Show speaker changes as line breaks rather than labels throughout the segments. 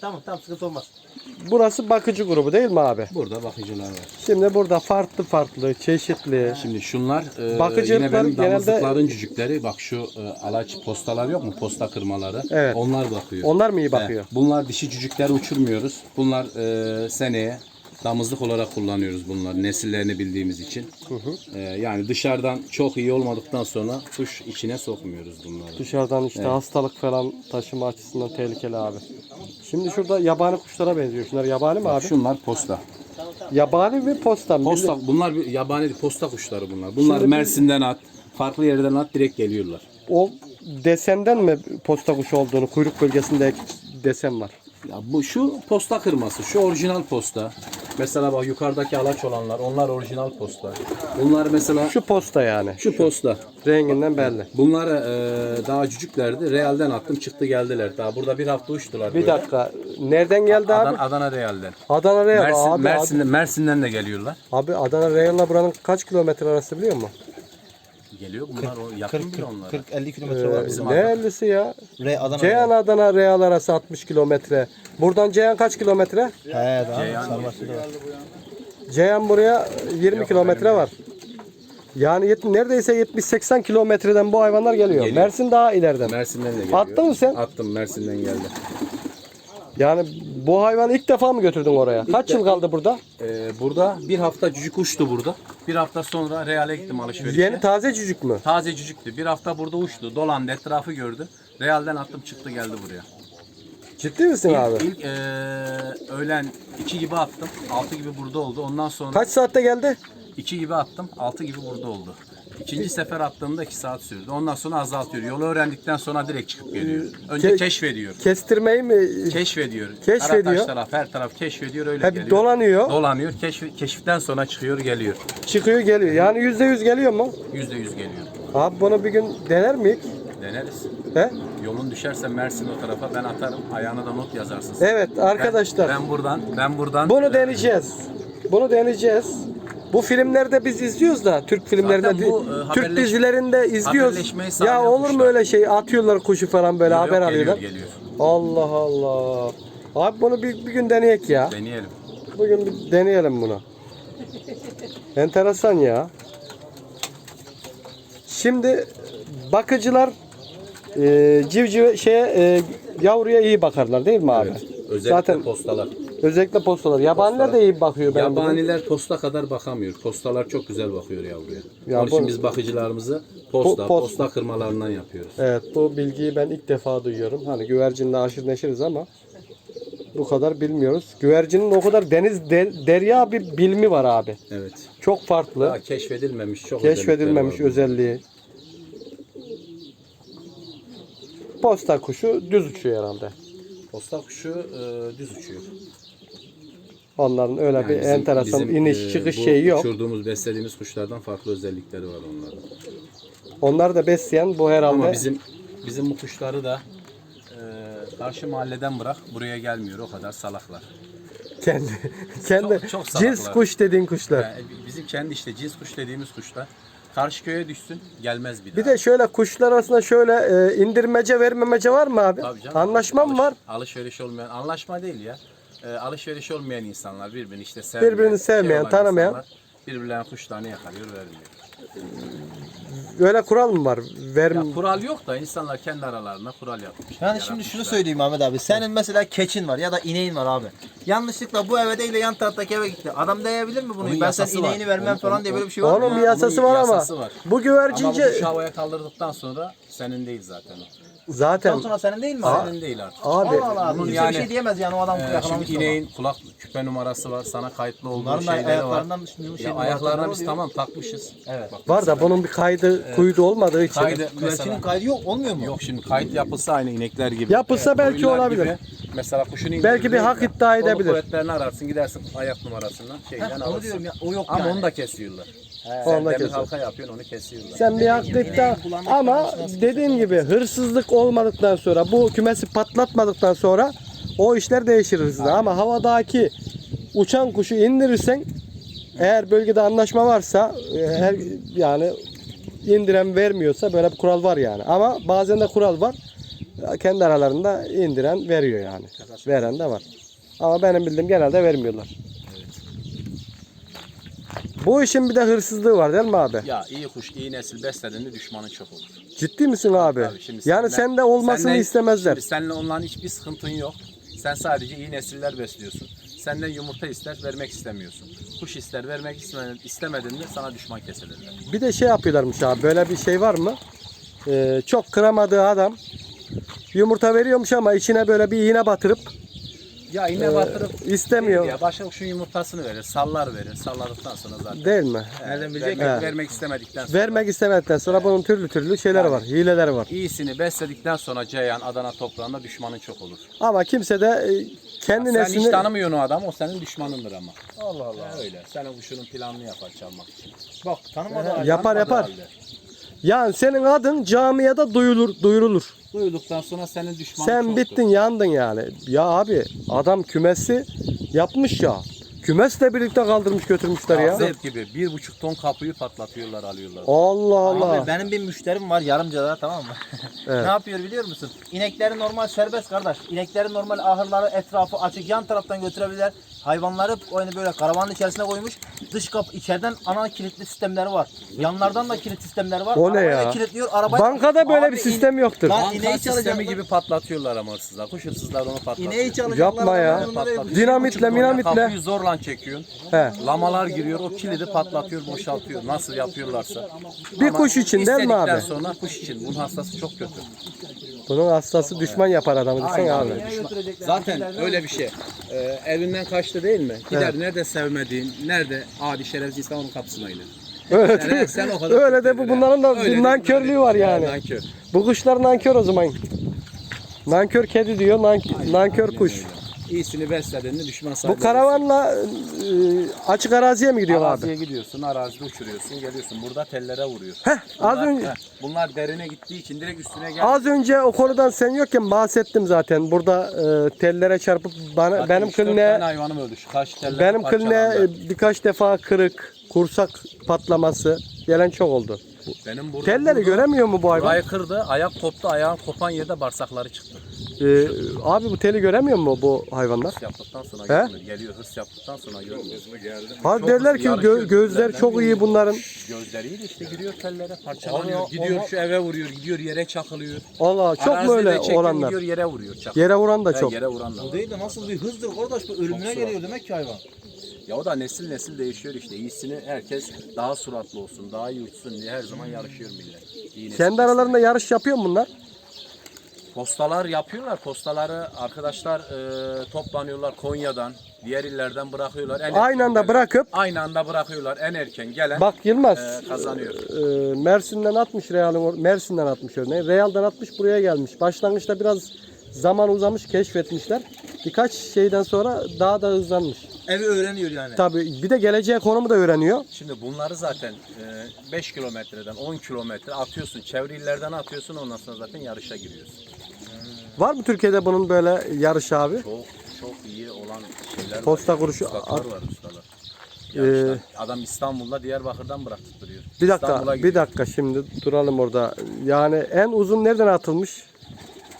Tamam tamam sıkıntı olmaz.
Burası bakıcı grubu değil mi abi?
Burada bakıcılar var.
Şimdi burada farklı farklı, çeşitli.
Şimdi şunlar e,
Bakıcılıklar
yine benim
genelde-
damızlıkların cücükleri. Bak şu e, alaç postalar yok mu? Posta kırmaları.
Evet.
Onlar bakıyor.
Onlar mı iyi bakıyor?
He, bunlar dişi cücükleri uçurmuyoruz. Bunlar e, seneye damızlık olarak kullanıyoruz bunlar nesillerini bildiğimiz için. E, yani dışarıdan çok iyi olmadıktan sonra kuş içine sokmuyoruz bunları.
Dışarıdan işte hastalık falan taşıma açısından tehlikeli abi. Şimdi şurada yabani kuşlara benziyor. Şunlar yabani mi abi?
Şunlar posta.
Yabani mi posta mı?
Posta bunlar bir yabani değil, posta kuşları bunlar. Bunlar Mersin'den at, farklı yerden at direkt geliyorlar.
O desenden mi posta kuşu olduğunu, kuyruk bölgesinde desen var.
Ya bu şu posta kırması, şu orijinal posta. Mesela bak yukarıdaki alaç olanlar, onlar orijinal posta. Bunlar mesela
Şu posta yani.
şu posta.
Renginden belli.
Bunlar e, daha cücüklerdi. Real'den attım çıktı geldiler. Daha burada bir hafta uçtular
Bir
böyle.
dakika. Nereden geldi abi?
Adana, Real'den.
Adana Real.
Mersin,
abi,
Mersin'den, Mersin'den de geliyorlar.
abi Adana Real'la buranın kaç kilometre arası biliyor musun?
Geliyor bunlar o yakın bile onlar.
40-50 kilometre var bizim
Ne 50'si ya?
Re Adana.
Ceyhan Adana Real arası 60 kilometre. Buradan Ceyhan kaç kilometre?
He daha var.
Ceyhan buraya 20 kilometre var. Yani yet- neredeyse 70-80 kilometreden bu hayvanlar geliyor.
Geliyor.
Mersin daha ileriden.
Mersin'den de geliyor.
Attın mı sen?
Attım Mersin'den geldi.
Yani bu hayvanı ilk defa mı götürdün oraya? Kaç yıl kaldı burada?
Ee, burada bir hafta cücük uçtu burada. Bir hafta sonra Real'e gittim alışverişe.
Yeni taze cücük mü?
Taze cücüktü. Bir hafta burada uçtu. Dolandı etrafı gördü. Real'den attım çıktı geldi buraya.
Ciddi misin abi?
İlk, ilk eee, öğlen 2 gibi attım. 6 gibi burada oldu. Ondan sonra
Kaç saatte geldi?
2 gibi attım. 6 gibi burada oldu. İkinci sefer attığımda 2 saat sürdü. Ondan sonra azaltıyor. Yolu öğrendikten sonra direkt çıkıp geliyor. Önce
Ke-
keşfediyor.
Kestirmeyi mi?
Keşfediyor.
Keşfediyor.
Karataş taraf, her taraf keşfediyor öyle
Hep
geliyor.
dolanıyor.
Dolanıyor. Keşf, keşiften sonra çıkıyor geliyor.
Çıkıyor geliyor. Yani yüzde yüz geliyor mu?
%100 geliyor.
Abi bunu bir gün dener miyiz?
Deneriz.
He?
Yolun düşerse Mersin o tarafa ben atarım. Ayağına da not yazarsın.
Evet arkadaşlar.
Ben, ben buradan ben buradan
Bunu
e,
deneyeceğiz. Bunu deneyeceğiz. Bu filmlerde biz izliyoruz da Türk filmlerinde,
bu, e,
Türk
haberleş-
dizilerinde izliyoruz.
haberleşmeyi
Ya
sağlayan
olur mu
kuşlar.
öyle şey? Atıyorlar kuşu falan böyle haber
geliyor,
alıyorlar.
Geliyor.
Allah Allah. Abi bunu bir, bir gün deneyek ya.
Deneyelim.
Bugün bir deneyelim bunu. Enteresan ya. Şimdi bakıcılar e, civcive şeye e, yavruya iyi bakarlar değil mi abi?
Evet. Özellikle
Zaten
postalar.
Özellikle postalar. Yabaniler de iyi bakıyor benim.
Yabaniler posta kadar bakamıyor. Postalar çok güzel bakıyor yavruya.
Ya
Onun için biz bakıcılarımızı posta,
Po- post-
posta kırmalarından yapıyoruz.
Evet bu bilgiyi ben ilk defa duyuyorum. Hani güvercinle aşırı neşiriz ama bu kadar bilmiyoruz. Güvercinin o kadar deniz de- derya bir bilimi var abi.
Evet.
Çok farklı.
Daha keşfedilmemiş çok
keşfedilmemiş özelliği. Posta kuşu düz uçuyor herhalde.
Posta kuşu e, düz uçuyor.
Onların öyle
Yani
bir
bizim-
enteresan
bizim,
iniş
e,
çıkış
bu
şeyi yok.
Uçurduğumuz, beslediğimiz kuşlardan farklı özellikleri var onların.
Onları da besleyen bu herhalde.
Ama bizim bizim bu kuşları da e, karşı mahalleden bırak buraya gelmiyor o kadar salaklar.
kendi kendi
Çok- çok
cins
salaklar.
kuş dediğin kuşlar.
Yani bizim kendi işte cins kuş dediğimiz kuşlar karşı köye düşsün gelmez bir daha.
Bir de şöyle kuşlar arasında şöyle e, indirmece vermemece var mı abi?
Tabii canım.
Anlaşma mı
Alış-
var?
Alışveriş olmayan, anlaşma değil ya. Ee, alışveriş olmayan insanlar birbirini işte sevmeyen,
Birbirini sevmeyen,
olan
tanımayan.
insanlar Birbirlerine kuşlarını yakalıyor, vermiyor.
Öyle kural mı var? Ver
Ya kural yok da insanlar kendi aralarında kural yapmış.
Yani şimdi şunu söyleyeyim Ahmet abi. Senin mesela keçin var ya da ineğin var abi. Yanlışlıkla bu eve değil de yan taraftaki eve gitti. Adam diyebilir mi bunu?
Onun
ben
yasası
ineğini
var.
vermem
Onun-
falan
onun-
diye böyle bir şey var mı?
Onun bir yasası var ama
yasası var.
bu
Ama bu
güvercince
havaya kaldırdıktan sonra senin değil zaten o.
zaten
Ondan sonra senin değil mi abi?
Senin değil artık.
abi
Allah Allah.
Bunun
Kimse
yani-
bir şey diyemez yani o adam yakalamış.
şimdi ineğin kulak küpe numarası var. Sana kayıtlı olduğu
Bunların da
şeyleri var.
ayaklarından şey
Ya ayaklarına biz tamam takmışız.
Evet.
Bak,
var da bunun bir kaydı kuydu olmadığı için.
kaydı mesela.
kaydı yok olmuyor mu?
Yok şimdi kayıt yapılsa aynı inekler gibi.
Yapılsa belki
koyunlar
olabilir.
gibi. Mesela kuşun
Belki bir hak iddia edebilir.
kuvvetlerini ararsın gidersin ayak numarasından şeyden
Heh, onu
alırsın.
diyorum ya o yok
Ama
yani.
onu da kesiyorlar.
Onu
Sen
da
demir
kesiyor.
halka yapıyorsun onu kesiyorlar.
Sen bir hak iddia ama dediğim gibi hırsızlık olmadıktan sonra bu kümesi patlatmadıktan sonra o işler değişir hızla ama havadaki uçan kuşu indirirsen eğer bölgede anlaşma varsa e, her yani indiren vermiyorsa böyle bir kural var yani. Ama bazen de kural var. Kendi aralarında indiren veriyor yani. Veren de var. Ama benim bildiğim genelde vermiyorlar. Bu işin bir de hırsızlığı var değil mi abi?
Ya iyi kuş, iyi nesil beslediğinde düşmanın çok olur.
Ciddi misin abi?
Tabii şimdi
yani
senden-
sende olmasını
senden-
istemezler.
Şimdi seninle onların hiçbir sıkıntın yok. Sen sadece iyi nesiller besliyorsun. Senden yumurta ister, vermek istemiyorsun. Kuş ister, vermek istemediğinde sana düşman kesilirler.
Bir de şey yapıyorlarmış abi. Böyle bir şey var mı? Ee, çok kıramadığı adam yumurta veriyormuş ama içine böyle bir iğne batırıp
Ya iğne
Ee,
batırıp
istemiyor.
değil ya başka kuşun yumurtasını verir, sallar verir. Salladıktan sonra zaten.
değil mi?
Nereden
bilecek?
vermek, vermek istemedikten sonra.
Vermek istemedikten sonra bunun türlü türlü şeyleri var. Hileleri var.
İyisini besledikten sonra Ceyhan, Adana toprağında düşmanın çok olur.
Ama kimse de e, kendi
Sen hiç
neslini
tanımıyorsun o adam, o senin düşmanındır ama.
Allah Allah.
Ya öyle. Senin kuşunun planını yapar çalmak için.
Bak tanımadı halde.
Yapar,
Tanımadığı
yapar.
halde.
yani senin adın camiada duyulur, duyurulur.
Duyduktan sonra senin düşmanın
Sen
çoktur.
bittin, yandın yani. Ya abi adam kümesi yapmış ya. Kümesle birlikte kaldırmış götürmüşler ya.
Zevk gibi bir buçuk ton kapıyı patlatıyorlar alıyorlar.
Allah Allah.
Abi benim bir müşterim var yarımcada tamam mı?
Evet.
ne yapıyor biliyor musun? İnekleri normal serbest kardeş. İnekleri normal ahırları etrafı açık yan taraftan götürebilirler. Hayvanları aynı böyle karavanın içerisine koymuş. Dış kapı içeriden ana kilitli sistemleri var. Yanlardan da kilit sistemleri var.
O ne
Arabayı
ya?
kilitliyor. Arabayı...
Bankada böyle
Abi
bir
in-
sistem yoktur.
Lan
Banka
ineği
sistemi
çalacaklar.
gibi patlatıyorlar ama hırsızlar. Kuş hırsızlar onu patlatıyor.
İneği çalacaklar.
Yapma ya.
bunları yapıyorum.
Dinamitle,
Kapıyı
minamitle.
zorla çekiyorsun.
He.
Lamalar giriyor, o kilidi patlatıyor, boşaltıyor. Nasıl yapıyorlarsa.
Bir kuş için değil mi
istedikten
abi?
sonra kuş için. Bunun hastası çok kötü.
Bunun hastası düşman yapar adamı desene abi.
Zaten öyle bir şey. Ee, evinden kaçtı değil mi? Gider nerede sevmediğin, nerede adi şerefsiz insan onun kapısına iner.
Öyle, değil mi?
sen o kadar
Öyle de bu bunların da
Öyle
bir nankörlüğü var yani.
Nankör.
Bu kuşlar nankör o zaman. Nankör kedi diyor, nank- nankör kuş.
İyisini beslediğinde düşman
Bu
sahibi.
karavanla e, açık araziye mi gidiyor abi?
Araziye gidiyorsun, arazide uçuruyorsun, geliyorsun. Burada tellere vuruyor.
Heh, az önce
bunlar derine gittiği için direkt üstüne geldi.
az önce o konudan sen yokken bahsettim zaten. Burada e, tellere çarpıp bana
Zaten
benim
üç, dört tane
kline
hayvanım öldü. Şu karşı teller
benim
parçalandı.
e, birkaç defa kırık, kursak patlaması gelen çok oldu.
Benim burada
Telleri
vurdu,
göremiyor mu bu hayvan?
Burayı kırdı, ayak koptu, ayağın kopan yerde bağırsakları çıktı.
E, abi bu teli göremiyor mu bu hayvanlar?
Hırs yaptıktan sonra
He?
görmüyor. Geliyor hırs yaptıktan sonra görmüyor.
Abi
Çok
derler ki gö- gözler çok iyi bunların.
Gözleriyle işte giriyor tellere, parçalanıyor.
Ama-
gidiyor
ama-
şu eve vuruyor, gidiyor yere çakılıyor.
Allah çok mu
Arazide
öyle
çekiyor,
olanlar?
Gidiyor yere vuruyor, çakılıyor.
Yere vuran da
He,
çok.
Yere vuran da
Bu değil de nasıl bir hızdır kardeş bu ölümüne geliyor demek ki hayvan.
Ya o da nesil nesil değişiyor işte. İyisini herkes daha suratlı olsun, daha iyi uçsun diye her zaman yarışıyor millet. İyi nesil
Kendi aralarında yarış yapıyor mu bunlar?
Postalar yapıyorlar. Postaları arkadaşlar e, toplanıyorlar Konya'dan, diğer illerden bırakıyorlar. En erken
Aynı anda
gelen-
bırakıp
Aynı anda bırakıyorlar. En erken gelen
bak Yılmaz
e, kazanıyor.
e, Mersin'den atmış Real'in or- Mersin'den atmış örneğin. Real'dan atmış buraya gelmiş. Başlangıçta biraz zaman uzamış keşfetmişler. Birkaç şeyden sonra daha da hızlanmış.
Evi öğreniyor yani.
Tabii bir de geleceğe konumu da öğreniyor.
Şimdi bunları zaten 5 kilometreden 10 kilometre atıyorsun. Çevre illerden atıyorsun ondan sonra zaten yarışa giriyorsun.
Var mı Türkiye'de bunun böyle yarış abi?
Çok çok iyi olan şeyler
Posta
var.
kuruşu-
Ustalar var ustalar.
Ee,
Yarışlar. Adam İstanbul'da Diyarbakır'dan bıraktırıyor.
Bir dakika,
İstanbul'a
bir
gidiyor.
dakika şimdi duralım orada. Yani en uzun nereden atılmış?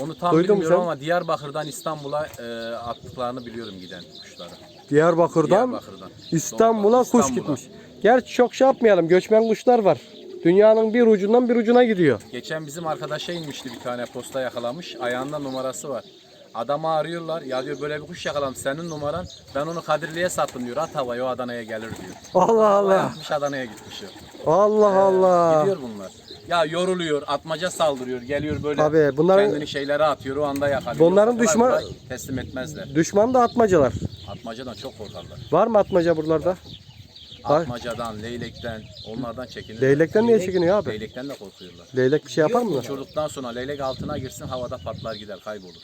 Onu tam
Duydun mu
bilmiyorum
sen?
ama Diyarbakır'dan İstanbul'a e, attıklarını biliyorum giden kuşları.
Diyarbakır'dan
Diyarbakır'dan.
İstanbul'a kuş
İstanbul'a.
gitmiş. Gerçi çok şey yapmayalım. Göçmen kuşlar var. Dünyanın bir ucundan bir ucuna gidiyor.
Geçen bizim arkadaşa inmişti bir tane posta yakalamış. Ayağında numarası var. Adamı arıyorlar. Ya diyor böyle bir kuş yakaladım. Senin numaran. Ben onu Kadirli'ye sattım diyor. At havaya o Adana'ya gelir diyor.
Allah Allah.
Yapmış Adana'ya gitmiş. o.
Allah Allah.
Gidiyor bunlar. Ya yoruluyor, atmaca saldırıyor, geliyor böyle
Tabii, bunların-
kendini şeylere atıyor, o anda yakalıyor.
Bunların
Kolay
düşman-
kolay teslim etmezler.
Düşman da atmacalar.
Atmacadan çok korkarlar.
Var mı atmaca buralarda?
Atmacadan, leylekten, onlardan çekinirler.
Leylekten niye çekiniyor abi?
Leylekten de korkuyorlar.
Leylek bir şey yapar mı?
Uçurduktan sonra leylek altına girsin havada patlar gider kaybolur.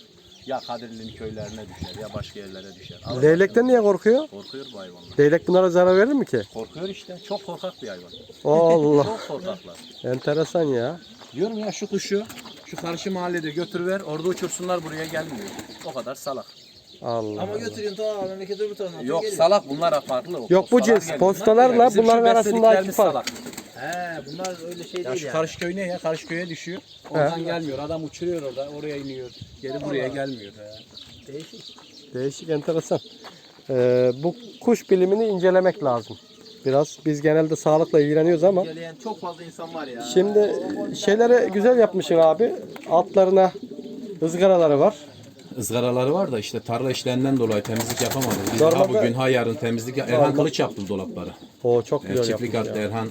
Ya Kadirli'nin köylerine düşer ya başka yerlere düşer. Allah
Leylekten niye korkuyor?
Korkuyor bu hayvanlar.
Leylek bunlara zarar verir mi ki?
Korkuyor işte. Çok korkak bir hayvan.
Allah.
Çok korkaklar.
Enteresan ya.
Diyorum ya şu kuşu şu karşı mahallede götürüver orada uçursunlar buraya gelmiyor. O kadar salak.
Allah.
Ama götürüyorsun ta memleket öbür tarafına.
Yok
geliyor.
salak bunlar farklı.
Yok bu cins. Postalarla bunların arasındaki fark.
salak.
He bunlar öyle şey
Ya
değil
şu
yani.
Karışköy ne ya? Karışköy'e düşüyor. Oradan gelmiyor. Adam uçuruyor orada. Oraya iniyor. Geri buraya gelmiyor. He.
Değişik.
Değişik, enteresan. Ee, bu kuş bilimini incelemek lazım. Biraz biz genelde sağlıkla ilgileniyoruz ama
Geleyen çok fazla insan var ya.
şimdi şeyleri güzel yapmışsın abi. Altlarına ızgaraları var.
Izgaraları var da işte tarla işlerinden dolayı temizlik yapamadık. Biz ha
Normalde-
bugün ha yarın temizlik Erhan Kılıç yaptı bu dolapları.
O çok
Evet,
güzel
çiftlik
yapmış ya.
Erhan.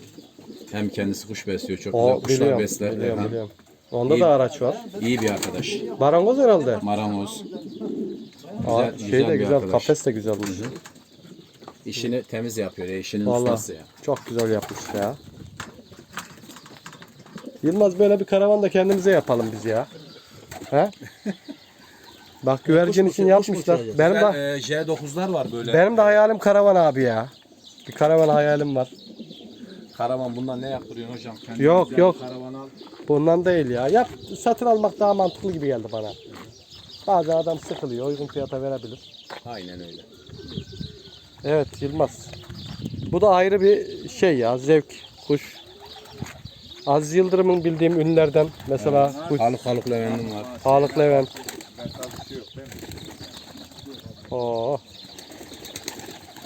Hem kendisi kuş besliyor. Çok
O
güzel kuşlar
biliyorum,
besler
biliyorum,
Erhan.
biliyorum. Onda
İyi.
da araç var.
İyi bir arkadaş.
Marangoz herhalde.
Marangoz.
Aa,
Güzel,
şey de
bir
güzel,
arkadaş.
kafes de güzelmiş.
İşini temiz yapıyor. ya, işinin
Vallahi
ustası ya.
çok güzel yapmış ya. Yılmaz böyle bir karavan da kendimize yapalım biz ya. He? Bak güvercin için yapmışlar. Benim de
e, J9'lar var böyle.
benim de hayalim karavan abi ya. Bir karavan hayalim var.
Karavan bundan ne yaptırıyorsun hocam? Kendine
Yok,
güzel
yok.
Karavan al.
Bundan değil ya. Yap satın almak daha mantıklı gibi geldi bana. Bazen adam sıkılıyor, uygun fiyata verebilir.
Aynen öyle.
Evet Yılmaz. Bu da ayrı bir şey ya, zevk, kuş. Aziz Yıldırım'ın bildiğim ünlülerden mesela kuş,
Haluk Haluk Levent'in var.
Halık Levent. Oo.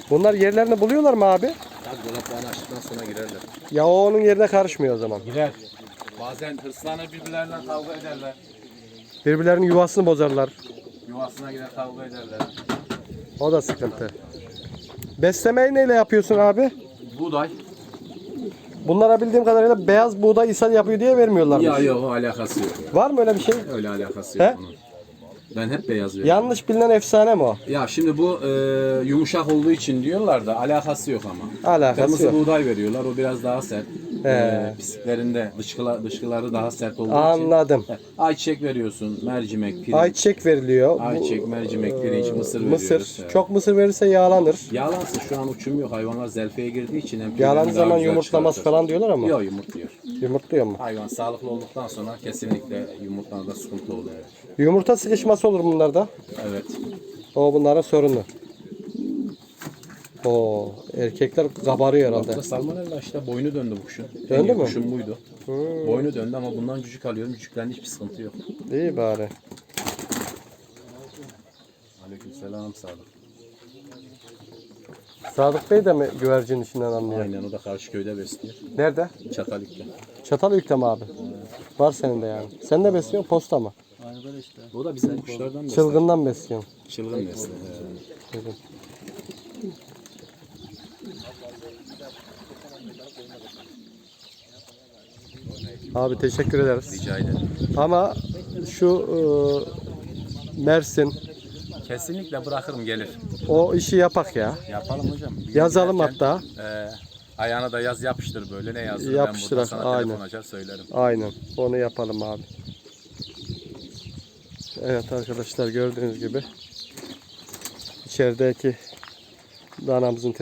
Bunlar yerlerini buluyorlar mı abi?
Tabii dolaplarını açtıktan sonra girerler.
Ya o onun yerine karışmıyor o zaman.
Girer. Bazen hırslanır birbirleriyle kavga ederler.
Birbirlerinin yuvasını bozarlar.
Yuvasına girer kavga ederler.
O da sıkıntı. Beslemeyi neyle yapıyorsun abi?
Buğday.
Bunlara bildiğim kadarıyla beyaz buğday ishal yapıyor diye vermiyorlar.
Ya yok o alakası yok. ya.
Var mı öyle bir şey?
Öyle alakası
He?
yok onun. Ben hep beyaz veriyorum.
Yanlış bilinen efsane mi o?
Ya şimdi bu e, yumuşak olduğu için diyorlar da alakası yok ama.
Alakası
Kırmızı
yok.
buğday veriyorlar. O biraz daha sert.
He.
E, pisliklerinde dışkıla, dışkıları daha sert olduğu
Anladım.
için. He, Ayçiçek veriyorsun. Mercimek, pirinç.
Ayçiçek veriliyor.
Ayçiçek, mercimek, pirinç, mısır veriyoruz.
Mısır. Çok mısır verirse yağlanır.
Yağlansın şu an uçum yok. Hayvanlar zelfeye girdiği için hem
Yağlandığı zaman yumurtlamaz
çıkartır.
falan diyorlar ama.
Yok yumurtluyor.
Yumurtluyor mu?
Hayvan sağlıklı olduktan sonra kesinlikle yumurtlarda sıkıntı oluyor.
Yumurta sıkışması olur bunlarda.
Evet.
O bunların sorunu. O erkekler kabarıyor herhalde.
da salmonella işte boynu döndü bu kuşun. En
Döndü
iyi
mü?
Kuşun buydu.
Hmm,
Boynu döndü ama bundan cücük alıyorum. Cücüklerinde hiçbir sıkıntı yok.
iyi bari.
Aleykümselam Sadık.
Sadık Bey de mi güvercin işinden anlıyor?
Aynen o da karşı köyde besliyor.
Nerede?
Çatalik'te.
Çatalhöyük'te mi abi? Var senin de yani. Sen de besliyorsun posta mı?
O da bizim kuşlardan besliyor.
Çılgından besliyorsun.
Çılgın besliyor.
Çılgın. Abi teşekkür ederiz.
Rica ederim.
Ama şu e, Mersin
Kesinlikle bırakırım gelir.
o işi yapak ya.
Yapalım hocam. Bir
Yazalım
giderken,
hatta.
E, ayağına da yaz yapıştır böyle ne yazdır. Ben
Yapıştırak,
buradan sana
aynen.
telefon açar söylerim.
Aynen. Onu yapalım abi. Evet arkadaşlar gördüğünüz gibi içerideki danamızın